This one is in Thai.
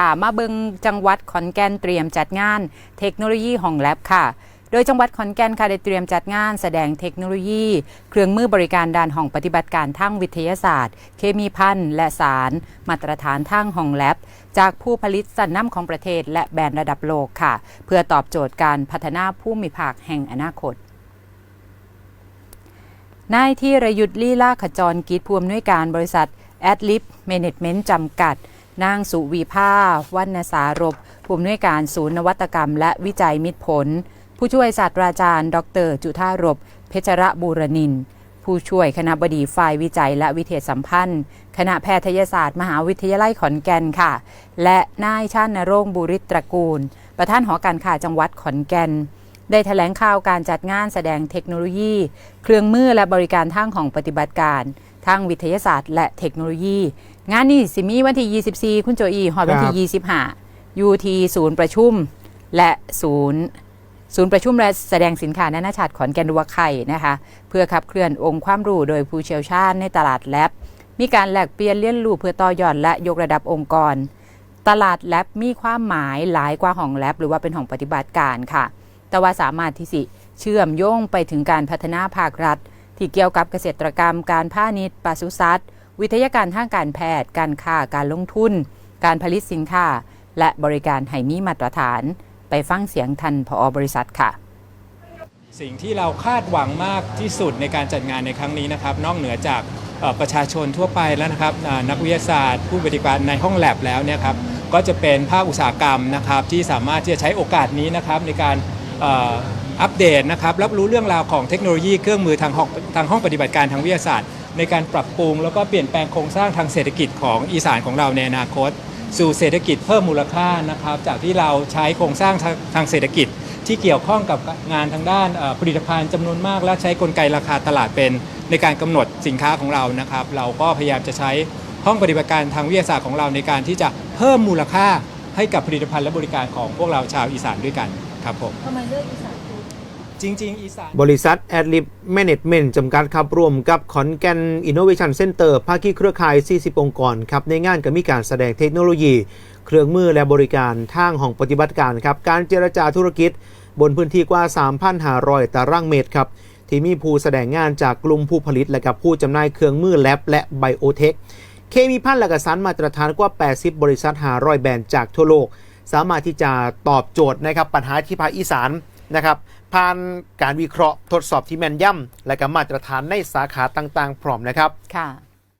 ค่ะ มาเบิงจังหวัดขอนแก่นเตรียมจัดงาน เทคโนโลยีห้องแลบค่ะโดยจังหวัดขอนแก่นค่ะได้เตรียมจัดงานแสดงเทคโนโลยี เครื่องมือบริการด้านห้องปฏิบัติการทางวิทยาศาสตร์ เคมีพันธ์และสาร มาตรฐานทางห้องแลบ จากผู้ผลิตสันน้ำของประเทศ และแบรนด์ระดับโลกค่ะ เพื่อตอบโจทย์การพัฒนาผู้มีภาคแห่งอนาคตนายที่รยุทธ์ลีลาขจรกิจผู้อำนวยการบริษัทแอดลิฟเมเนจเมนต์จำกัด นางสุวีภาวรรณสารบผู้อำนวยการศูนย์นวัตกรรม และวิจัยมิตรผล ผู้ช่วยศาสตราจารย์ ดร จุธารบเพชรบูรณิน ผู้ช่วยคณะบดีฝ่ายวิจัยและวิเทศสัมพันธ์ คณะแพทยศาสตร์ มหาวิทยาลัยขอนแก่นค่ะ และนายชาตินรงบุริตรกูล ประธานหอการค้าจังหวัดขอนแก่นได้แถลงข่าวการจัดงานแสดงเทคโนโลยี เครื่องมือและบริการทางของปฏิบัติการ ทางวิทยาศาสตร์และเทคโนโลยี งานนี้สิมีวันที่ 24 คุณโจอีหอดวันที่ 25 อยู่ที่ศูนย์ประชุมและศูนย์ศูนย์ประชุมและแสดงสินค้านานาชาติขอนแก่นวัวไข่นะคะ เพื่อขับเคลื่อนองค์ความรู้โดยผู้เชี่ยวชาญในตลาดแลบมีการแลกเปลี่ยนเรียนรู้เพื่อต่อยอดและยกระดับองค์กร ตลาดแลบมีความหมายหลายกว่าห้องแลบหรือว่าเป็นห้องปฏิบัติการค่ะ แต่ว่าสามารถที่สิเชื่อมโยงไปถึงการพัฒนาภาครัฐ ที่เกี่ยวกับเกษตรกรรม การพาณิชย์ปศุสัตว์ วิทยาการทางการแพทย์ การค้าการลงทุน การผลิตสินค้า และบริการให้มีมาตรฐาน ไปฟังเสียงทันผอบริษัทค่ะ สิ่งที่เราคาดหวังมากที่สุดในการจัดงานในครั้งนี้นะครับ นอกเหนือจากประชาชนทั่วไปแล้วนะครับนักวิทยาศาสตร์ ผู้บริการในห้องแลบแล้วเนี่ยครับก็จะเป็นภาคอุตสาหกรรมนะครับที่สามารถที่จะใช้โอกาสนี้นะครับในการ อัปเดตนะครับรับรู้เรื่องราวของเทคโนโลยีเครื่องมือทางห้องทางห้องปฏิบัติการทางวิทยาศาสตร์ ในการปรับปรุง แล้วก็เปลี่ยนแปลงโครงสร้างทางเศรษฐกิจของอีสานของเราในอนาคต สู่เศรษฐกิจเพิ่มมูลค่านะครับจากที่เราใช้โครงสร้างทางทางเศรษฐกิจ ที่เกี่ยวข้องกับงานทางด้านผลิตภัณฑ์จำนวนมาก และใช้กลไกราคาตลาดเป็นในการกำหนดสินค้าของเรานะครับ เราก็พยายามจะใช้ห้องปฏิบัติการทางวิทยาศาสตร์ของเราในการที่จะเพิ่มมูลค่าให้กับผลิตภัณฑ์และบริการของพวกเราชาวอีสานด้วยกันครับผมทำไมเลือกอีสาน จริง ๆ อีสานบริษัท a d l i b Management จำกัดครับร่วมกับขอนแก่น Innovation Center ภาคีเครือข่าย 40 องค์กรครับในงานก็มีการแสดงเทคโนโลยี เครื่องมือและบริการทางห้องปฏิบัติการครับการเจรจาธุรกิจ บนพื้นที่กว่า 3,500 ตารางเมตรครับที่มีผู้แสดงงานจากกลุ่มผู้ผลิตและกับผู้จำหน่ายเครื่องมือแลบและไบโอเทคเคมีพันธ์และกสารมาตรฐานกว่า 80 บริษัท500แบรนด์จากทั่วโลก สามารถที่จะตอบโจทย์นะครับปัญหาที่ภาคอีสานนะครับ ผ่านการวิเคราะห์ทดสอบที่แม่นยำและก็มาตรฐานในสาขาต่างๆ พร้อมนะครับค่ะ